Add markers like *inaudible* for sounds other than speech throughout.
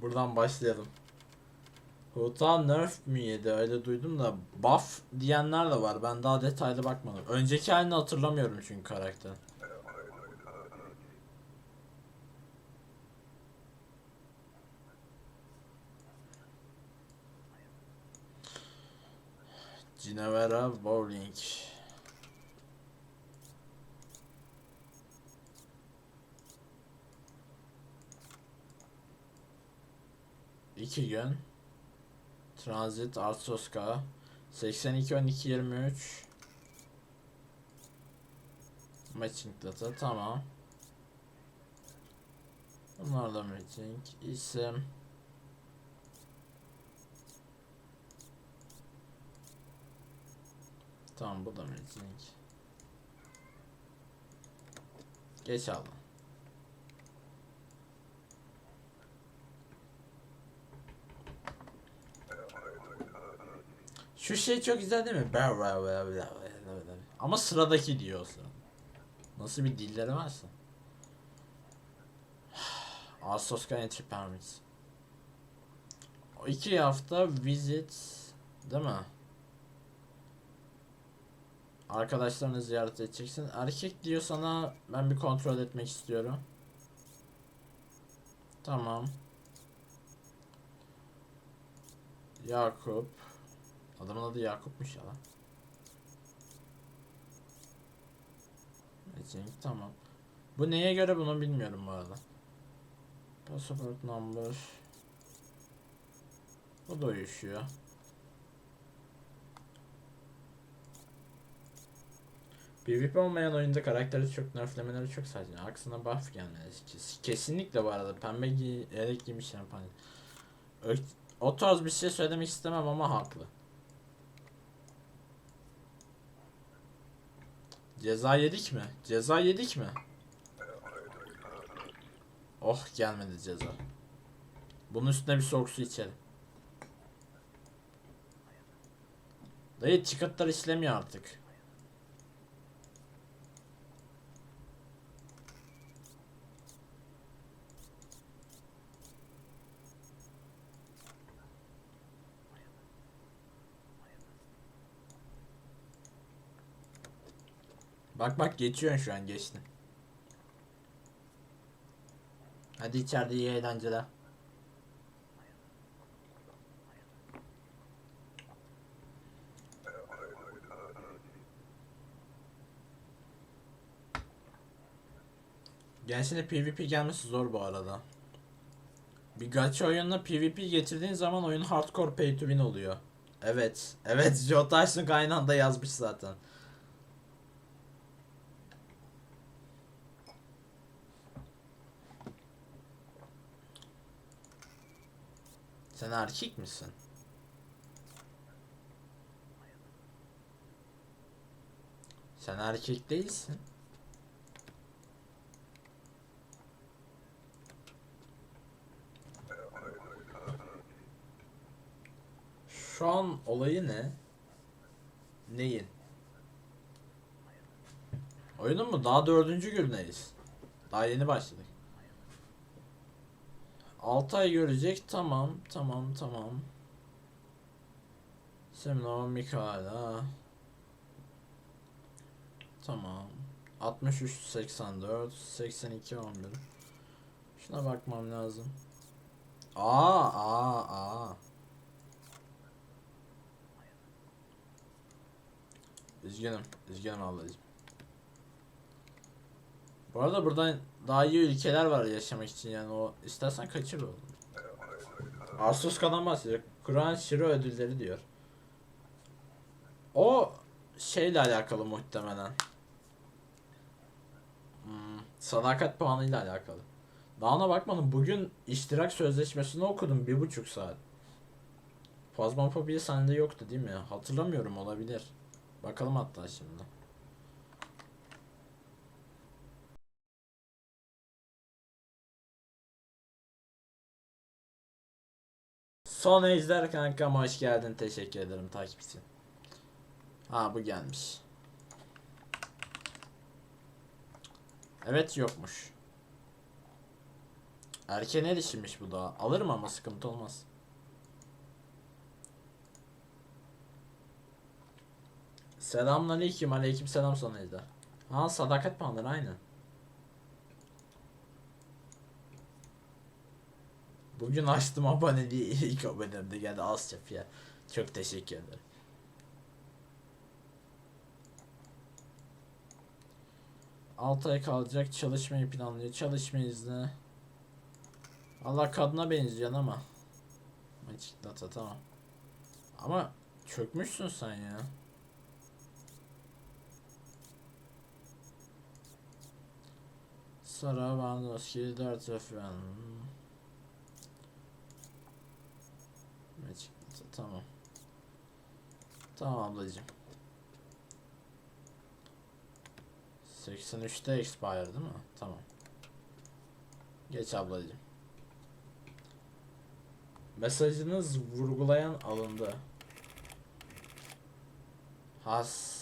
Buradan başlayalım. Huta nerf mi yedi öyle duydum da buff diyenler de var. Ben daha detaylı bakmadım. Önceki halini hatırlamıyorum çünkü karakter. Ginevra Bowling. İki gün. Transit Arsoska 82 12 23 Matching data tamam. Bunlar da matching isim Tamam bu da matching. Geç aldım. Şu şey çok güzel değil mi? Ama sıradaki diyorsa. Nasıl bir dilleri varsa. *sighs* Ağustos'ka entry permits. İki hafta visit değil mi? Arkadaşlarını ziyaret edeceksin. Erkek diyor sana ben bir kontrol etmek istiyorum. Tamam. Yakup. Adamın adı Yakup'muş ya lan. Matching tamam. Bu neye göre bunu bilmiyorum bu arada. Passport number. Bu da uyuşuyor. PvP olmayan oyunda karakteri çok nerflemeleri çok saçma. Aksine buff gelmeli. Kes- Kesinlikle bu arada pembe giy yelek giymiş. Ö- O tarz bir şey söylemek istemem ama haklı. Ceza yedik mi? Ceza yedik mi? Oh gelmedi ceza. Bunun üstüne bir soğuk su içelim. Dayı ticketlar işlemiyor artık. Bak bak geçiyorsun şu an geçtin. Hadi içeride iyi eğlenceler. Gelsene PvP gelmesi zor bu arada. Bir gacha oyununa PvP getirdiğin zaman oyun hardcore pay to win oluyor. Evet. Evet Joe Tyson aynı anda yazmış zaten. Sen erkek misin? Sen erkek değilsin. Şu an olayı ne? Neyin? Oyunun mu? Daha dördüncü gündeyiz. Daha yeni başladık. 6 ay görecek. Tamam, tamam, tamam. Semno Mikaela. Tamam. 63 84 82 11. Şuna bakmam lazım. Aa, aa, aa. Üzgünüm, üzgünüm ablacığım. Bu arada buradan daha iyi ülkeler var yaşamak için yani o istersen kaçır oğlum. Arsuska'dan bahsediyor. Kur'an Shiro ödülleri diyor. O şeyle alakalı muhtemelen. Hmm, sadakat puanıyla alakalı. Daha ona bakmadım. Bugün iştirak sözleşmesini okudum bir buçuk saat. Fazmafobi sende yoktu değil mi? Hatırlamıyorum olabilir. Bakalım hatta şimdi. Son ejder kankam hoş geldin. Teşekkür ederim takip için. Ha bu gelmiş. Evet yokmuş. Erken erişimmiş bu da. Alırım ama sıkıntı olmaz. Selamünaleyküm. Aleyküm selam sana Ejder. Ha sadakat puanları aynı. Bugün açtım aboneliği *laughs* ilk abonemde geldi Asçap ya. Çok teşekkür ederim. Altı ay kalacak çalışmayı planlıyor. Çalışma izni. Allah kadına benziyorsun ama. Magic data tamam. Ama çökmüşsün sen ya. Sara Vandoski 4 FN. Magic data tamam. Tamam ablacığım. 83'te expire değil mi? Tamam. Geç ablacığım. Mesajınız vurgulayan alındı. Has.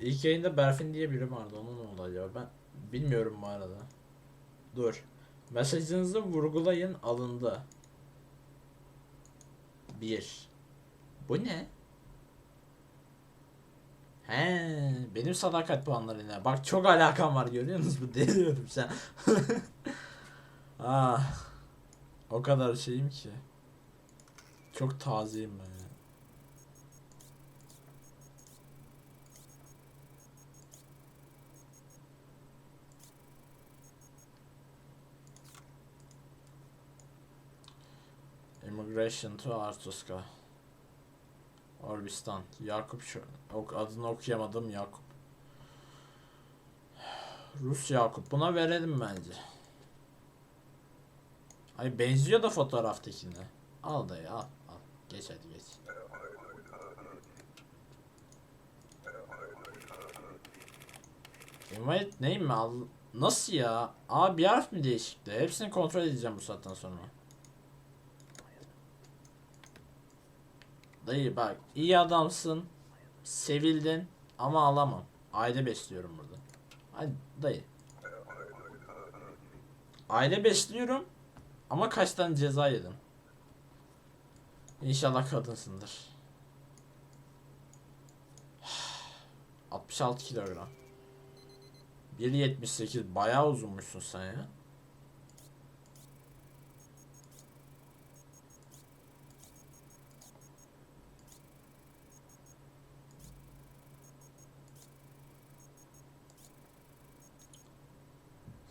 İlk yayında Berfin diye biri vardı. Onun ne oldu acaba? Ben bilmiyorum bu arada. Dur. Mesajınızı vurgulayın alındı. 1. Bu ne? He, benim sadakat puanlarına. Bak çok alakam var görüyor musunuz? *laughs* Bu deliyorum sen. *laughs* ah. O kadar şeyim ki. Çok tazeyim ben ya. Immigration to Artuska. Orbistan. Yakup şu ok, adını okuyamadım Yakup. Rus Yakup. Buna verelim bence. Ay benziyor da fotoğraftakine. Al da ya al. Geç hadi geç. Invite name mi al? Nasıl ya? Aa bir harf mi değişikti? Hepsini kontrol edeceğim bu saatten sonra. Dayı bak iyi adamsın. Sevildin ama alamam. Aile besliyorum burada. Hadi dayı. Aile besliyorum ama kaç tane ceza yedim. İnşallah kadınsındır. *sighs* 66 kilogram. 1.78 bayağı uzunmuşsun sen ya.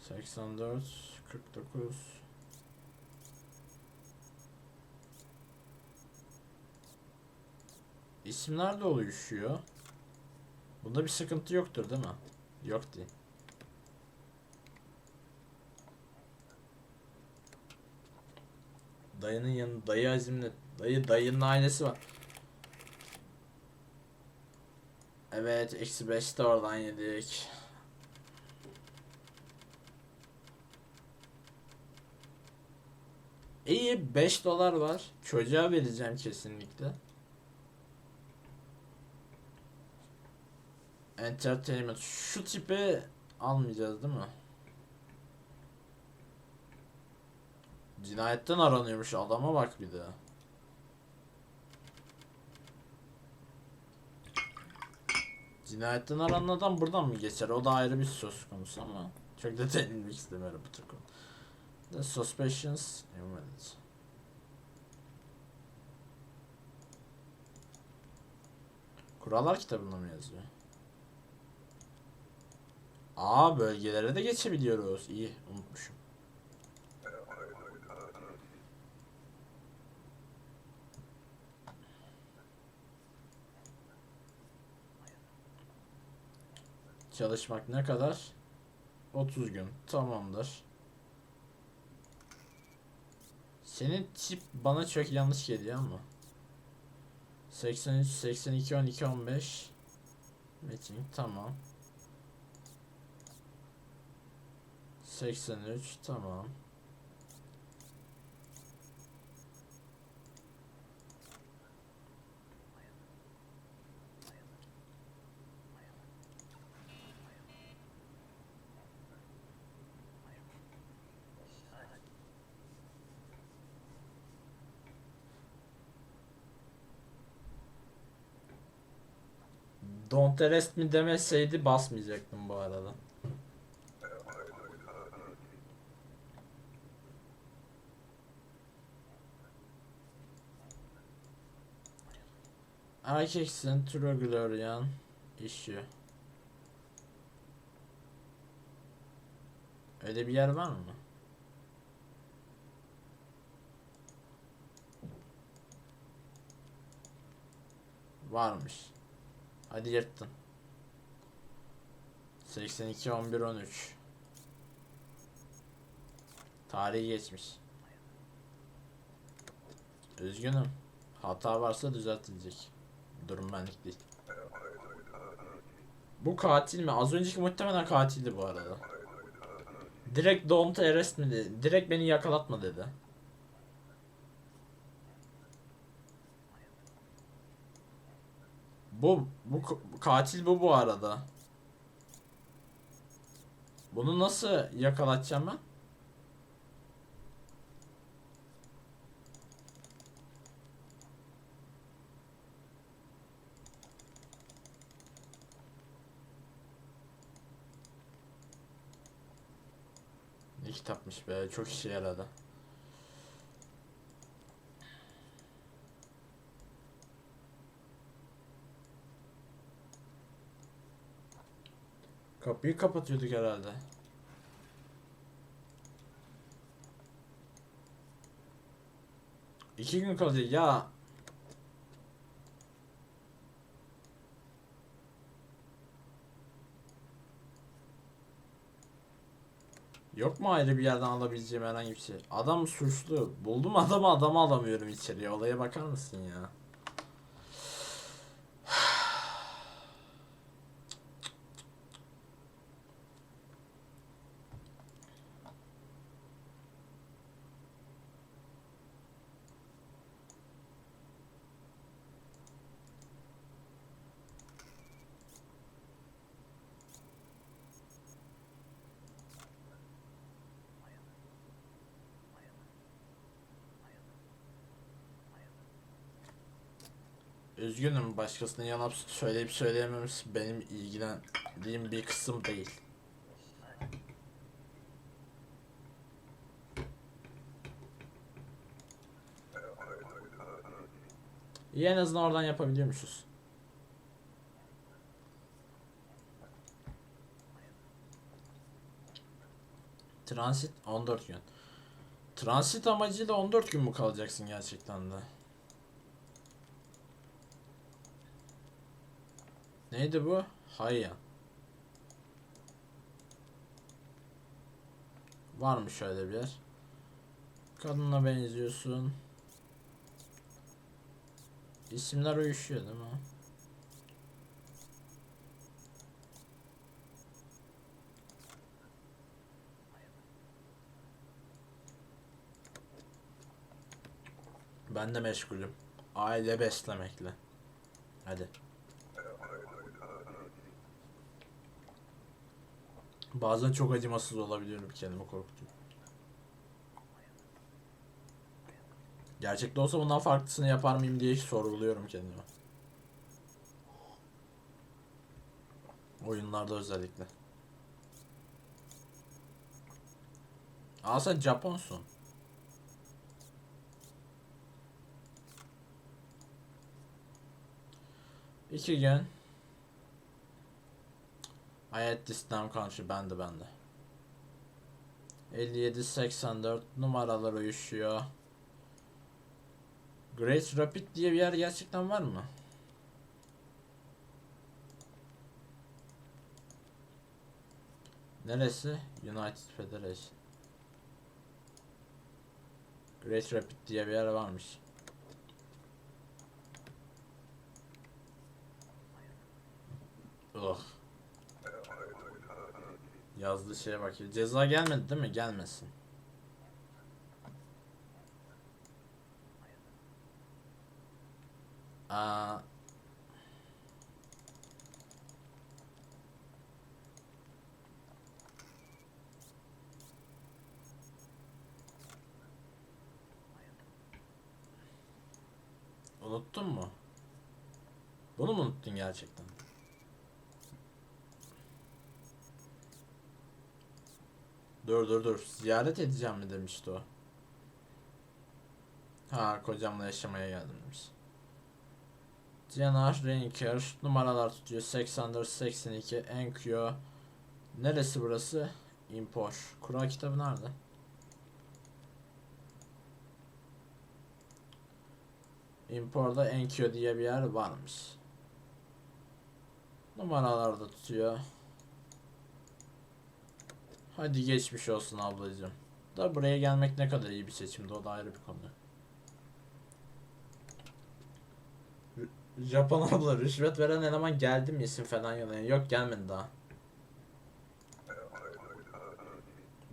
Seksen dört, kırk dokuz. İsimler de uyuşuyor. Bunda bir sıkıntı yoktur değil mi? Yok değil. Dayının yanı dayı azimle dayı dayının ailesi var. Evet eksi 5 de oradan yedik. İyi 5 dolar var. Çocuğa vereceğim kesinlikle. Entertainment. Şu tipi almayacağız değil mi? Cinayetten aranıyormuş adama bak bir de. Cinayetten aranan adam buradan mı geçer? O da ayrı bir söz konusu ama çok da değinmek istemiyorum bu tür konu. The suspicions emerged. Kurallar kitabında mı yazıyor? Aa bölgelere de geçebiliyoruz. İyi unutmuşum. Çalışmak ne kadar? 30 gün. Tamamdır. Senin tip bana çok yanlış geliyor ama. 83, 82, 12, 15. Matching tamam. 83 tamam. Don't arrest me demeseydi basmayacaktım bu arada. Erkeksin Troglorian issue. Öyle bir yer var mı? Varmış. Hadi yırttın. 82 11 13. Tarihi geçmiş. Üzgünüm. Hata varsa düzeltilecek. Durum benlik değil. Bu katil mi? Az önceki muhtemelen katildi bu arada. Direkt don't arrest mi dedi. Direkt beni yakalatma dedi. Bu, bu katil bu bu arada. Bunu nasıl yakalatacağım ben? Ne kitapmış be çok işe yaradı. Kapıyı kapatıyorduk herhalde. İki gün kalacak ya. Yok mu ayrı bir yerden alabileceğim herhangi bir şey? Adam suçlu. Buldum adamı adamı alamıyorum içeriye. Olaya bakar mısın ya? Üzgünüm başkasına yalan söyleyip söyleyememesi benim ilgilendiğim bir kısım değil. İyi en azından oradan yapabiliyormuşuz. Transit 14 gün. Transit amacıyla 14 gün mü kalacaksın gerçekten de? Neydi bu? Hayya. Var mı şöyle bir yer? Kadına benziyorsun. İsimler uyuşuyor değil mi? Ben de meşgulüm. Aile beslemekle. Hadi. Bazen çok acımasız olabiliyorum kendimi korkutuyorum. Gerçekte olsa bundan farklısını yapar mıyım diye sorguluyorum kendime. Oyunlarda özellikle. Aa sen Japonsun. İki gün. Ayet listem country bende bende. 57 84 numaralar uyuşuyor. Great Rapid diye bir yer gerçekten var mı? Neresi? United Federation. Great Rapid diye bir yer varmış. Ugh. Yazdığı şeye bakıyor. Ceza gelmedi değil mi? Gelmesin. Aa, unuttun mu? Bunu mu unuttun gerçekten? Dur dur dur. Ziyaret edeceğim mi demişti o. Ha kocamla yaşamaya geldim demiş. Cihanar Renker numaralar tutuyor. 84 82 Enkyo. Neresi burası? Impor. Kural kitabı nerede? Impor'da Enkyo diye bir yer varmış. Numaralar da tutuyor. Hadi geçmiş olsun ablacığım. Da buraya gelmek ne kadar iyi bir seçimdi o da ayrı bir konu. Japon *laughs* abla rüşvet veren eleman geldi mi isim falan yanıyor. Yok gelmedi daha.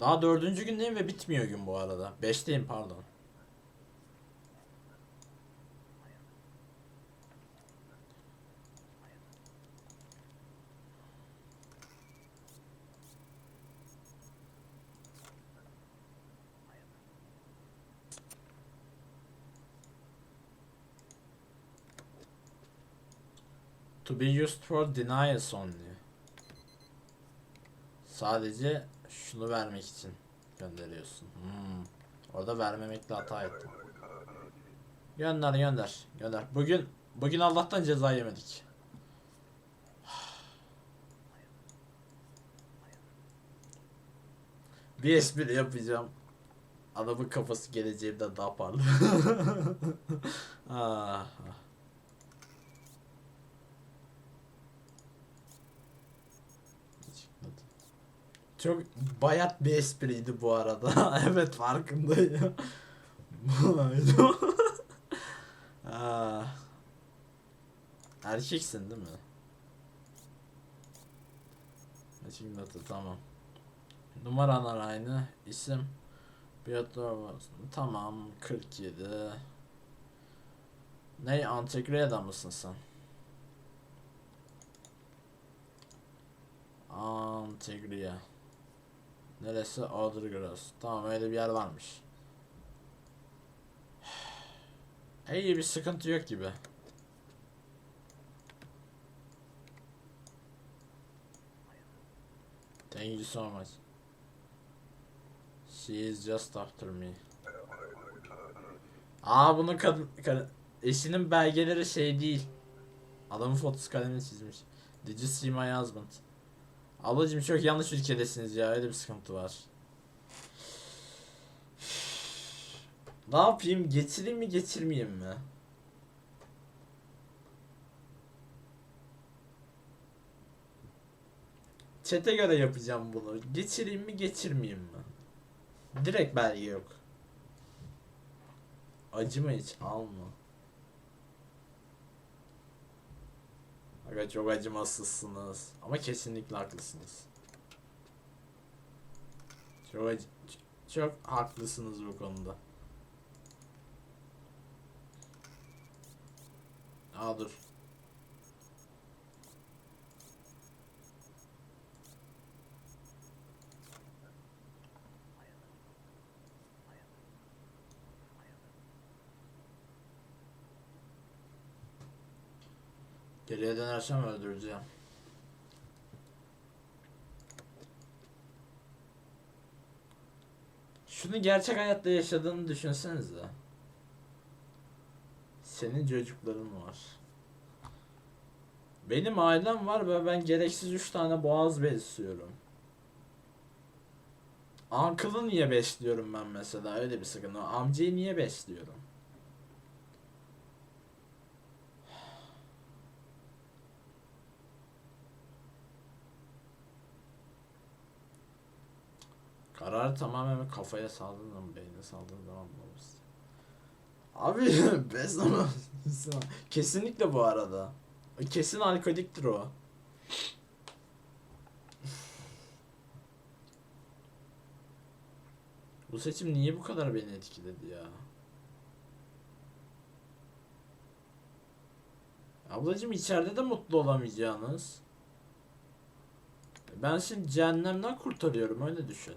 Daha dördüncü gündeyim ve bitmiyor gün bu arada. Beşteyim pardon. To be used for denials only. Sadece şunu vermek için gönderiyorsun. Hmm. Orada vermemekle hata ettim. Gönder gönder gönder. Bugün bugün Allah'tan ceza yemedik. *sighs* Bir espri yapacağım. Adamın kafası geleceğimden daha parlak. *laughs* ah. ah. Çıkmadı. Çok bayat bir espriydi bu arada. *laughs* evet farkındayım. *laughs* Erkeksin değil mi? Çıkmadı tamam. Numaralar aynı. İsim. Fiyatlar var. Tamam 47. Ne Antegre'da mısın sen? Antegria. Neresi? Outergrass. Tamam öyle bir yer varmış. *sighs* İyi bir sıkıntı yok gibi. Thank you so much. She is just after me. Aa bunun kadın, kadın eşinin belgeleri şey değil. Adamın fotosu kalemini çizmiş. Did you see my husband? Ablacım çok yanlış ülkedesiniz ya öyle bir sıkıntı var. Ne yapayım geçireyim mi geçirmeyeyim mi? Çete göre yapacağım bunu. Geçireyim mi geçirmeyeyim mi? Direkt belge yok. Acıma hiç alma. Aga çok acımasızsınız. Ama kesinlikle haklısınız. Çok acı çok haklısınız bu konuda. Aa dur. Geriye dönersem öldüreceğim. Şunu gerçek hayatta yaşadığını düşünsenize. Senin çocukların var. Benim ailem var ve ben gereksiz 3 tane boğaz besliyorum. Uncle'ı niye besliyorum ben mesela öyle bir sıkıntı. Amcayı niye besliyorum? Kararı tamamen kafaya saldığın zaman, beynine saldığın zaman bulursun. Abi *laughs* besleme. Kesinlikle bu arada. Kesin alkoliktir o. *laughs* Bu seçim niye bu kadar beni etkiledi ya? Ablacım içeride de mutlu olamayacağınız. Ben şimdi cehennemden kurtarıyorum öyle düşün.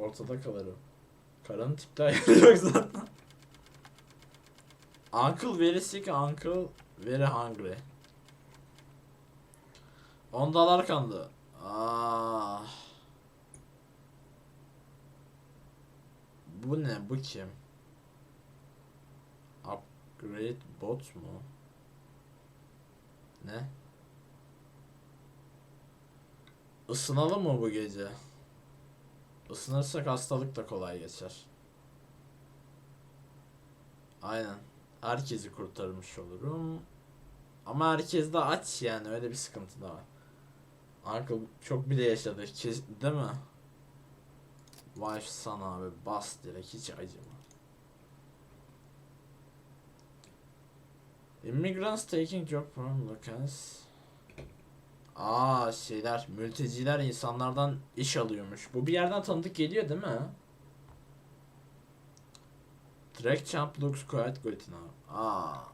Ortada kalırım. Karanın tipte ayarı yok zaten. Uncle very sick, uncle very hungry. 10 dolar kandı. Ah. Bu ne? Bu kim? Upgrade bot mu? Ne? Isınalım mı bu gece? Isınırsak hastalık da kolay geçer. Aynen. Herkesi kurtarmış olurum. Ama herkes de aç yani öyle bir sıkıntı da var. Uncle çok bile yaşadı kes değil mi? Vay sana abi bas direkt hiç acıma. Immigrants taking job from locals. Aa şeyler mülteciler insanlardan iş alıyormuş. Bu bir yerden tanıdık geliyor değil mi? Track champ looks quite good now. Aa